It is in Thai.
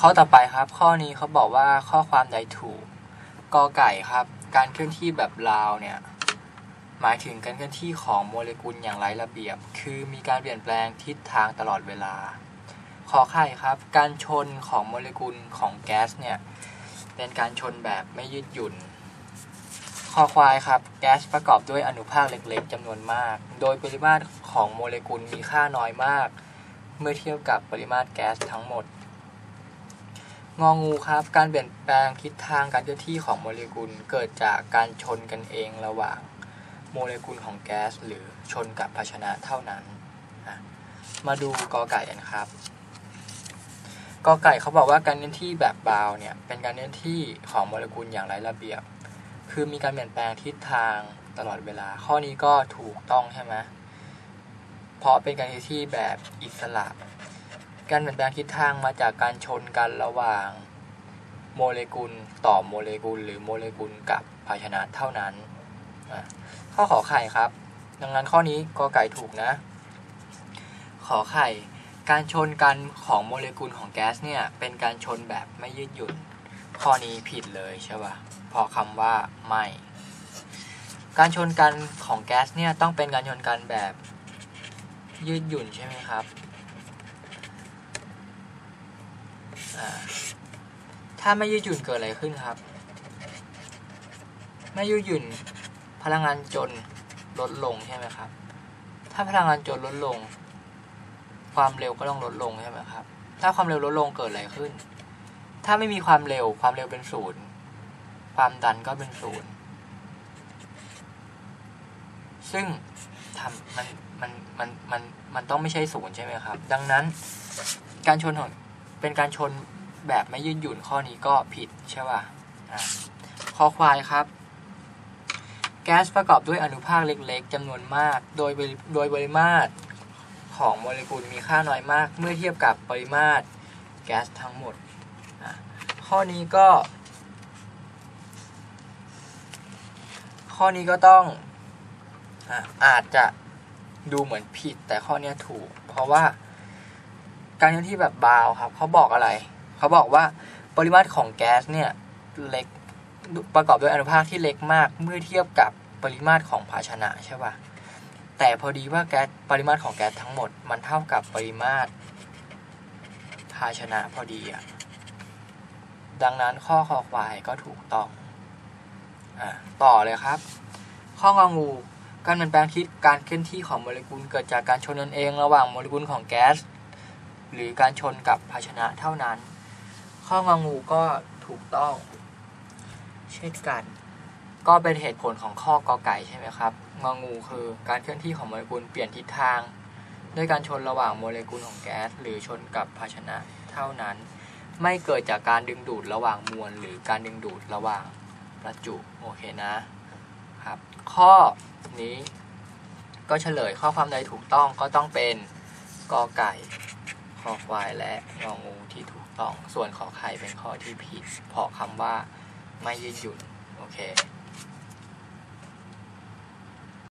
ข้อต่อไปครับ ข้อนี้เขาบอกว่าข้อความใดถูกกอไก่ครับ การเคลื่อนที่แบบราวเนี่ยหมายถึงการเคลื่อนที่ของโมเลกุลอย่างไร้ระเบียบ คือมีการเปลี่ยนแปลงทิศทางตลอดเวลา ขอไข่ครับ การชนของโมเลกุลของแก๊สเนี่ยเป็นการชนแบบไม่ยืดหยุ่นคอควายครับแก๊สประกอบด้วยอนุภาคเล็กๆจำนวนมาก โดยปริมาตรของโมเลกุลมีค่าน้อยมาก เมื่อเทียบกับปริมาตรแก๊สทั้งหมด งองูครับ การเปลี่ยนแปลงทิศทางการเคลื่อนที่ของโมเลกุลเกิดจากการชนกันเองระหว่างโมเลกุลของแก๊สหรือชนกับภาชนะเท่านั้น มาดูกอไก่กันครับกอไก่เขาบอกว่าการเคลื่อนที่แบบบาวเนี่ยเป็นการเคลื่อนที่ของโมเลกุลอย่างไร้ระเบียบ คือมีการเปลี่ยนแปลงทิศทางตลอดเวลา ข้อนี้ก็ถูกต้องใช่ไหมเพราะเป็นการเคลื่อนที่แบบอิสระ การเปลี่ยนแปลงทิศทางมาจากการชนกันระหว่างโมเลกุลต่อโมเลกุล หรือโมเลกุลกับภาชนะเท่านั้น ข้อขอไข่ครับ ดังนั้นข้อนี้กอไก่ถูกนะ ขอไข่ การชนกันของโมเลกุลของแก๊สเนี่ยเป็นการชนแบบไม่ยืดหยุ่น ข้อนี้ผิดเลยใช่ป่ะเพราะคำว่าไม่ การชนกันของแก๊สเนี่ยต้องเป็นการชนกันแบบยืดหยุ่นใช่ไหมครับ อ่าถ้าไม่ยืดหยุ่นเกิดอะไรขึ้นครับ ไม่ยืดหยุ่นพลังงานจนลดลงใช่ไหมครับ ถ้าพลังงานจนลดลง ความเร็วก็ต้องลดลงใช่ไหมครับ ถ้าความเร็วลดลงเกิดอะไรขึ้น ถ้าไม่มีความเร็วความเร็วเป็นศูนย์ความดันก็เป็นศูนย์ซึ่งทำมันมันมันมันมันต้องไม่ใช่ศูนย์ใช่ไหมครับ ดังนั้นการชนของ เป็นการชนแบบไม่ยืดหยุ่นข้อนี้ก็ผิดใช่ป่ะข้อควายครับ แก๊สประกอบด้วยอนุภาคเล็กๆจำนวนมาก โดยโดยปริมาตรของโมเลกุลมีค่าน้อยมาก เมื่อเทียบกับปริมาตรแก๊สทั้งหมด ข้อนี้ก็ ข้อนี้ก็ต้องออาจจะดูเหมือนผิดแต่ข้อนี้ถูก เพราะว่า การเคลื่อนที่แบบบาวครับเขาบอกอะไร เขาบอกว่าปริมาตรของแก๊สเนี่ยเล็กประกอบด้วยอนุภาคที่เล็กมากเมื่อเทียบกับปริมาตรของภาชนะใช่ป่ะแต่พอดีว่าแก๊สปริมาตรของแก๊สทั้งหมด มันเท่ากับปริมาตร ภาชนะพอดีอะดังนั้นข้อคอควายก็ถูกต้องอะต่อเลยครับ ข้ององู การเปลี่ยนแปลงทิศการเคลื่อนที่ของโมเลกุลเกิดจากการชนกันเองระหว่างโมเลกุลของแก๊ส หรือการชนกับภาชนะเท่านั้น ข้ององูก็ถูกต้อง เช่นกัน ก็เป็นเหตุผลของข้อกอไก่ใช่ไหมครับงองูคือการเคลื่อนที่ของโมเลกุลเปลี่ยนทิศทาง ด้วยการชนระหว่างโมเลกุลของแก๊สหรือชนกับภาชนะเท่านั้น ไม่เกิดจากการดึงดูดระหว่างมวล หรือการดึงดูดระหว่างประจุโอเคนะครับ ข้อนี้ก็เฉลยข้อความใดถูกต้องก็ต้องเป็นกอไก่ คอควายและงองูที่ถูกต้อง ส่วนขอไข่เป็นข้อที่ผิด เพราะคำว่าไม่ยืดหยุ่น โอเค